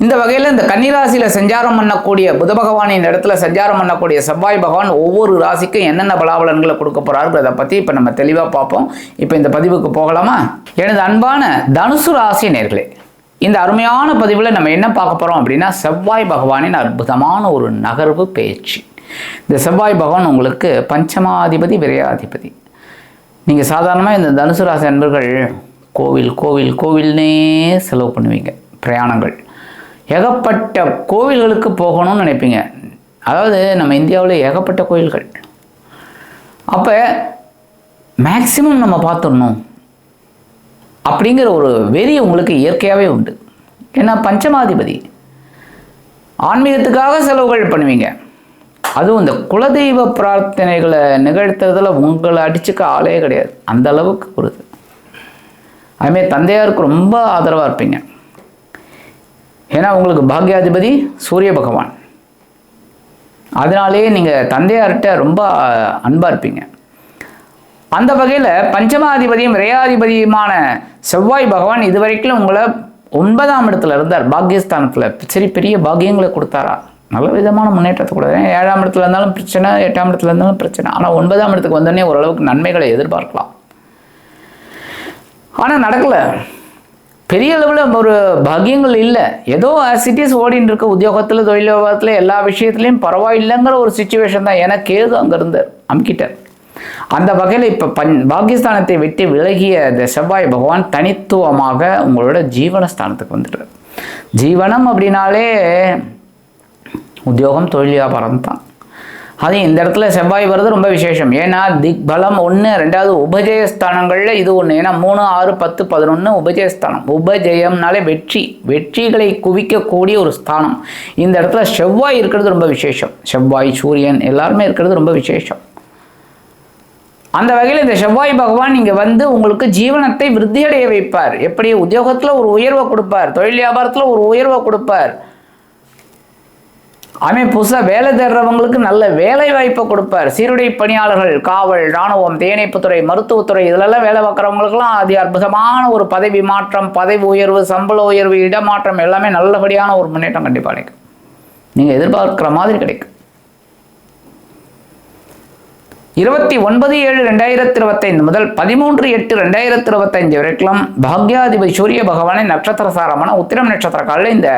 இந்த வகையில் இந்த கன்னிராசியில் சஞ்சாரம் பண்ணக்கூடிய புத பகவானின் இடத்துல சஞ்சாரம் பண்ணக்கூடிய செவ்வாய் பகவான் ஒவ்வொரு ராசிக்கும் என்னென்ன பலாபலன்களை கொடுக்க போகிறாருங்கிறத பற்றி இப்போ நம்ம தெளிவாக பார்ப்போம். இப்போ இந்த பதிவுக்கு போகலாமா? எனது அன்பான தனுசு ராசி நேர்களே இந்த அருமையான பதிவில் நம்ம என்ன பார்க்க போகிறோம் அப்படின்னா செவ்வாய் பகவானின் அற்புதமான ஒரு நகர்வு பேச்சு. இந்த செவ்வாய் பகவான் உங்களுக்கு பஞ்சமாதிபதி விரையாதிபதி. நீங்கள் சாதாரணமாக இந்த தனுசு ராசி அன்பர்கள் கோவில் கோவில் கோவில்னே செலவு பண்ணுவீங்க பிரயாணங்கள். ஏகப்பட்ட கோவில்களுக்கு போகணும்னு நினைப்பீங்க. அதாவது நம்ம இந்தியாவில் ஏகப்பட்ட கோயில்கள் அப்போ மேக்சிமம் நம்ம பார்த்துடணும். அப்படிங்கிற ஒரு வெறி உங்களுக்கு இயற்கையாகவே உண்டு. ஏன்னா பஞ்சமாதிபதி. ஆன்மீகத்துக்காக செலவுகள் பண்ணுவீங்க. அதுவும் இந்த குலதெய்வ பிரார்த்தனைகளை நிகழ்த்துறதுல உங்களை அடிச்சுக்க ஆளே கிடையாது. அந்த அளவுக்கு ஒரு அதுமாரி தந்தையாருக்கு ரொம்ப ஆதரவாக இருப்பீங்க. ஏன்னா உங்களுக்கு பாக்யாதிபதி சூரிய பகவான். அதனாலேயே நீங்கள் தந்தையார்கிட்ட ரொம்ப அன்பாக இருப்பீங்க. அந்த வகையில் பஞ்சமாதிபதியும் விரையாதிபதியுமான செவ்வாய் பகவான் இதுவரைக்கும் உங்களை ஒன்பதாம் இடத்துல இருந்தார். பாக்கியஸ்தானத்தில் சரி பெரிய பாக்கியங்களை கொடுத்தாரா? நல்ல விதமான முன்னேற்றத்தை கொடுத்தாரு. ஏழாம் இடத்துல இருந்தாலும் பிரச்சனை எட்டாம் இடத்துல இருந்தாலும் பிரச்சனை. ஆனால் ஒன்பதாம் இடத்துக்கு வந்தோடனே ஓரளவுக்கு நன்மைகளை எதிர்பார்க்கலாம். ஆனால் நடக்கலை. பெரிய அளவில் ஒரு பாக்கியங்கள் இல்லை. ஏதோ சிட்டிஸ் ஓடின்னு இருக்க உத்தியோகத்தில் தொழில் வியாபாரத்தில் எல்லா விஷயத்துலையும் பரவாயில்லைங்கிற ஒரு சுச்சுவேஷன் தான். ஏன்னா கேது அங்கேருந்து அமுக்கிட்டார் அந்த வகையில் இப்போ பன் பாகிஸ்தானத்தை விட்டு விலகிய இந்த செவ்வாய் பகவான் தனித்துவமாக உங்களோட ஜீவனஸ்தானத்துக்கு வந்துடுறார். ஜீவனம் அப்படின்னாலே உத்தியோகம் தொழில் வியாபாரம் தான். அது இந்த இடத்துல செவ்வாய் வர்றது ரொம்ப விசேஷம். ஏன்னா திக் பலம் ஒன்று ரெண்டாவது உபஜயஸ்தானங்களில் இது ஒன்று ஏன்னா மூணு ஆறு பத்து பதினொன்று உபஜயஸ்தானம். உபஜயம்னாலே வெற்றி. வெற்றிகளை குவிக்கக்கூடிய ஒரு ஸ்தானம். இந்த இடத்துல செவ்வாய் இருக்கிறது ரொம்ப விசேஷம். செவ்வாய் சூரியன் எல்லாருமே இருக்கிறது ரொம்ப விசேஷம். அந்த வகையில் இந்த செவ்வாய் பகவான் இங்கே வந்து உங்களுக்கு ஜீவனத்தை விருத்தியடைய வைப்பார். எப்படி? உத்தியோகத்தில் ஒரு உயர்வை கொடுப்பார். தொழில் வியாபாரத்தில் ஒரு உயர்வை கொடுப்பார். அவன் புதுசாக வேலை தேடுறவங்களுக்கு நல்ல வேலை வாய்ப்பை கொடுப்பார். சீருடை பணியாளர்கள் காவல் இராணுவம் தேனைப்புத்துறை மருத்துவத்துறை இதிலெல்லாம் வேலை பார்க்குறவங்களுக்குலாம் அது அற்புதமான ஒரு பதவி மாற்றம் பதவி உயர்வு சம்பள உயர்வு இடமாற்றம் எல்லாமே நல்லபடியான ஒரு முன்னேற்றம் கண்டிப்பாக கிடைக்கும். நீங்கள் எதிர்பார்க்குற மாதிரி கிடைக்கும். இருபத்தி ஒன்பது ஏழு ரெண்டாயிரத்தி இருபத்தைந்து முதல் பதிமூன்று எட்டு ரெண்டாயிரத்தி இருபத்தைந்து வரைக்கும் பாக்யாதிபதி சூரிய பகவானின் நட்சத்திர சாரமான உத்திரம் நட்சத்திர காலில் இந்த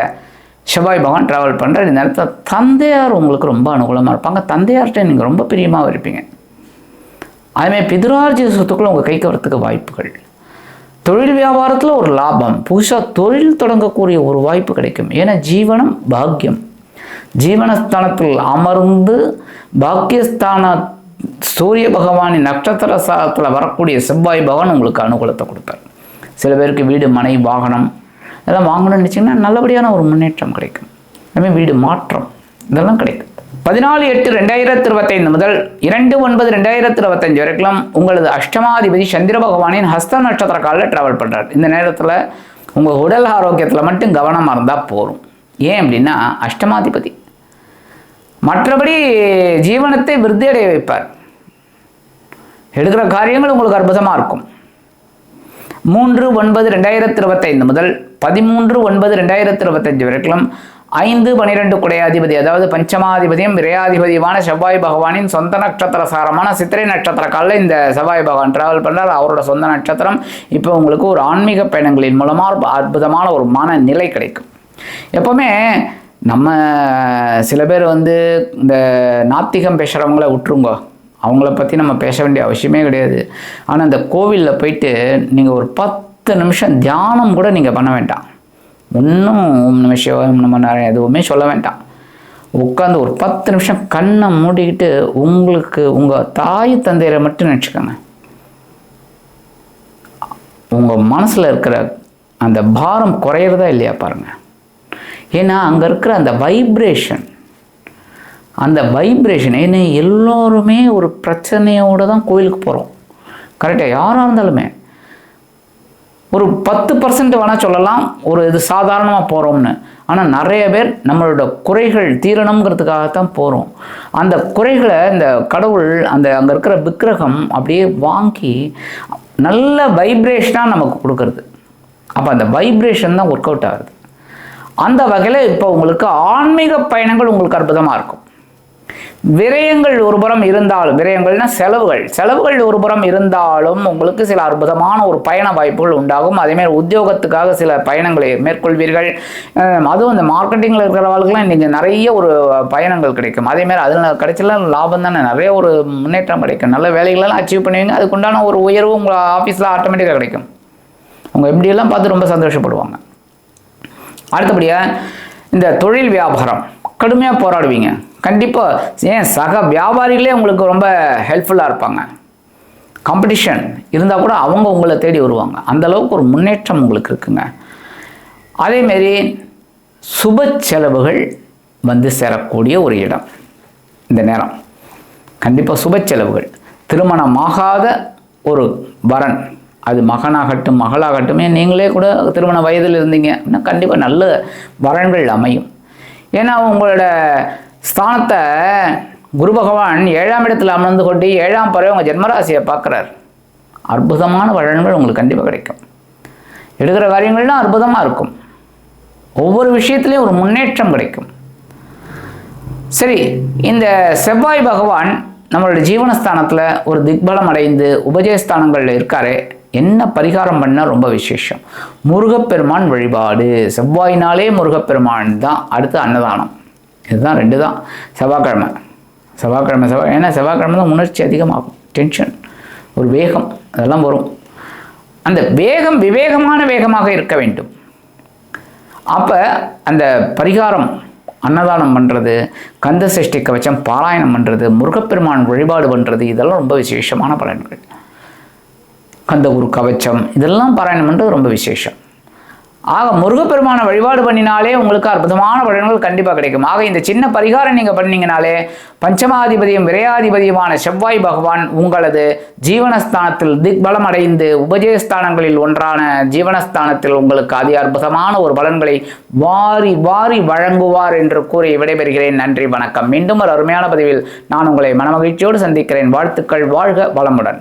செவ்வாய் பகவான் ட்ராவல் பண்ணுற இந்த நேரத்தில் தந்தையார் உங்களுக்கு ரொம்ப அனுகூலமாக இருப்பாங்க. தந்தையார்கிட்ட நீங்கள் ரொம்ப பிரியமாக இருப்பீங்க. அதுமாதிரி பிதுரார்ஜித சொத்துக்கள் உங்கள் கைக்கு வரத்துக்கு வாய்ப்புகள். தொழில் வியாபாரத்தில் ஒரு லாபம். புதுசாக தொழில் தொடங்கக்கூடிய ஒரு வாய்ப்பு கிடைக்கும். ஏன்னா ஜீவனம் பாக்கியம். ஜீவனஸ்தானத்தில் அமர்ந்து பாக்கியஸ்தான சூரிய பகவானின் நட்சத்திர சாரத்தில் வரக்கூடிய செவ்வாய் பகவான் உங்களுக்கு அனுகூலத்தை கொடுப்பார். சில பேருக்கு வீடு மனை வாகனம் இதெல்லாம் வாங்கணும்னு நினச்சிங்கன்னா நல்லபடியான ஒரு முன்னேற்றம் கிடைக்கும். எல்லாமே வீடு மாற்றம். இதெல்லாம் கிடைக்கும். பதினாலு எட்டு ரெண்டாயிரத்தி இருபத்தைந்து முதல் இரண்டு ஒன்பது ரெண்டாயிரத்தி இருபத்தஞ்சு வரைக்கும் உங்களது அஷ்டமாதிபதி சந்திர பகவானின் ஹஸ்த நட்சத்திர காலில் ட்ராவல் பண்ணுறார் இந்த நேரத்தில் உங்கள் உடல் ஆரோக்கியத்தில் மட்டும் கவனமாக இருந்தால் போதும். ஏன் அப்படின்னா அஷ்டமாதிபதி. மற்றபடி ஜீவனத்தை விருத்தி அடைய வைப்பார். எடுக்கிற காரியங்கள் உங்களுக்கு அற்புதமாக இருக்கும். மூன்று ஒன்பது ரெண்டாயிரத்தி இருபத்தைந்து முதல் பதிமூன்று ஒன்பது ரெண்டாயிரத்தி இருபத்தஞ்சு வரைக்கும் ஐந்து பனிரெண்டு குடையாதிபதி அதாவது பஞ்சமாதிபதியும் விரையாதிபதியுமான செவ்வாய் பகவானின் சொந்த நட்சத்திர சாரமான சித்திரை நட்சத்திர காலில் இந்த செவ்வாய் பகவான் டிராவல் பண்ணுறார் அவரோட சொந்த நட்சத்திரம் இப்போ உங்களுக்கு ஒரு ஆன்மீக பயணங்களின் மூலமாக அற்புதமான ஒரு மன நிலை கிடைக்கும். எப்போவுமே நம்ம சில பேர் வந்து இந்த நாத்திகம் பேசுகிறவங்கள விட்டுருங்கோ. அவங்கள பற்றி நம்ம பேச வேண்டிய அவசியமே கிடையாது. ஆனால் அந்த கோவிலில் போயிட்டு நீங்கள் ஒரு பத்து நிமிஷம் தியானம் கூட நீங்கள் பண்ண வேண்டாம். ஒன்றும் ஓம் நம சிவாயம் நம்ம நிறைய எதுவுமே சொல்ல வேண்டாம். உட்காந்து ஒரு பத்து நிமிஷம் கண்ணை மூடிக்கிட்டு உங்களுக்கு உங்கள் தாய் தந்தையரை மட்டும் நினச்சிக்கோங்க. உங்கள் மனசில் இருக்கிற அந்த பாரம் குறையிறதா இல்லையா பாருங்கள் ஏன்னா அங்கே இருக்கிற அந்த வைப்ரேஷன் அந்த வைப்ரேஷன் ஏன்னா எல்லோருமே ஒரு பிரச்சனையோடு தான் கோயிலுக்கு போகிறோம் கரெக்டாக யாராக இருந்தாலுமே. ஒரு பத்து பர்சன்ட் வேணால் சொல்லலாம். ஒரு இது சாதாரணமாக போகிறோம்னு ஆனால் நிறைய பேர் நம்மளோட குறைகள் தீரணுங்கிறதுக்காகத்தான் போகிறோம் அந்த குறைகளை இந்த கடவுள் அந்த அங்கே இருக்கிற விக்கிரகம் அப்படியே வாங்கி நல்ல வைப்ரேஷனாக நமக்கு கொடுக்கறது. அப்போ அந்த வைப்ரேஷன் தான் ஒர்க் அவுட் ஆகுது. அந்த வகையில் இப்போ உங்களுக்கு ஆன்மீக பயணங்கள் உங்களுக்கு அற்புதமாக இருக்கும். விரயங்கள் ஒரு புறம் இருந்தாலும் விரயங்கள்னா செலவுகள். செலவுகள் ஒரு புறம் இருந்தாலும் உங்களுக்கு சில அற்புதமான ஒரு பயண வாய்ப்புகள் உண்டாகும். அதேமாதிரி உத்தியோகத்துக்காக சில பயணங்களை மேற்கொள்வீர்கள். அதுவும் இந்த மார்க்கெட்டிங்கில் இருக்கிறவர்களுக்குலாம் நீங்கள் நிறைய ஒரு பயணங்கள் கிடைக்கும். அதேமாதிரி அதில் கிடைச்சலாம் லாபம் தானே? நிறைய ஒரு முன்னேற்றம் கிடைக்கும். நல்ல வேலைகளெல்லாம் அச்சீவ் பண்ணுவீங்க. அதுக்குண்டான ஒரு உயர்வு உங்கள் ஆஃபீஸில் ஆட்டோமேட்டிக்காக கிடைக்கும். உங்கள் எப்படியெல்லாம் பார்த்து ரொம்ப சந்தோஷப்படுவாங்க. அடுத்தபடியாக இந்த தொழில் வியாபாரம். கடுமையாக போராடுவீங்க. கண்டிப்பாக ஏன் சக வியாபாரிகளே உங்களுக்கு ரொம்ப ஹெல்ப்ஃபுல்லாக இருப்பாங்க. காம்படிஷன் இருந்தால் கூட அவங்க உங்களை தேடி வருவாங்க. அந்த அளவுக்கு ஒரு முன்னேற்றம் உங்களுக்கு இருக்குங்க. அதேமாரி சுப செலவுகள் வந்து சேரக்கூடிய ஒரு இடம் இந்த நேரம். கண்டிப்பாக சுப செலவுகள். திருமணமாகாத ஒரு வரன் அது மகனாகட்டும் மகளாகட்டும் நீங்களே கூட திருமண வயதில் இருந்தீங்க அப்படின்னா கண்டிப்பாக நல்ல வரன்கள் அமையும். ஏன்னா உங்களோட ஸ்தானத்தை குரு பகவான் ஏழாம் இடத்தில் அமர்ந்து கொண்டு ஏழாம் பறவை உங்கள் ஜென்மராசியை பார்க்குறார். அற்புதமான வரன்கள் உங்களுக்கு கண்டிப்பாக கிடைக்கும். எடுக்கிற காரியங்கள்லாம் அற்புதமாக இருக்கும். ஒவ்வொரு விஷயத்துலையும் ஒரு முன்னேற்றம் கிடைக்கும். சரி இந்த செவ்வாய் பகவான் நம்மளோட ஜீவனஸ்தானத்தில் ஒரு திக்பலம் அடைந்து உபஜயஸ்தானங்களில் இருக்காரு என்ன பரிகாரம் பண்ணால் ரொம்ப விசேஷம்? முருகப்பெருமான் வழிபாடு. செவ்வாயினாலே முருகப்பெருமான் தான் அடுத்து அன்னதானம். இதுதான் ரெண்டு தான். செவ்வாய்க்கிழமை. செவ்வாய்க்கிழமை செவ்வாய் ஏன்னா செவ்வாய்க்கிழமை தான் உணர்ச்சி அதிகமாகும். டென்ஷன் ஒரு வேகம் அதெல்லாம் வரும். அந்த வேகம் விவேகமான வேகமாக இருக்க வேண்டும். அப்போ அந்த பரிகாரம் அன்னதானம் பண்ணுறது கந்த சஷ்டி கவச்சம் பாராயணம் பண்ணுறது முருகப்பெருமான் வழிபாடு பண்ணுறது இதெல்லாம் ரொம்ப விசேஷமான பலன்கள். கந்தகுரு கவச்சம் இதெல்லாம் பாராயணம் பண்ணுறது ரொம்ப விசேஷம். ஆக முருகப்பெருமானை வழிபாடு பண்ணினாலே உங்களுக்கு அற்புதமான பலன்கள் கண்டிப்பாக கிடைக்கும். ஆக இந்த சின்ன பரிகாரம் நீங்கள் பண்ணீங்கனாலே பஞ்சமாதிபதியும் விரையாதிபதியுமான செவ்வாய் பகவான் உங்களது ஜீவனஸ்தானத்தில் திக்பலம் அடைந்து உபஜயஸ்தானங்களில் ஒன்றான ஜீவனஸ்தானத்தில் உங்களுக்கு அதி அற்புதமான ஒரு பலன்களை வாரி வாரி வழங்குவார் என்று கூறி விடைபெறுகிறேன். நன்றி வணக்கம். மீண்டும் ஒரு அருமையான பதிவில் நான் உங்களை மனமகிழ்ச்சியோடு சந்திக்கிறேன். வாழ்த்துக்கள் வாழ்க வளமுடன்.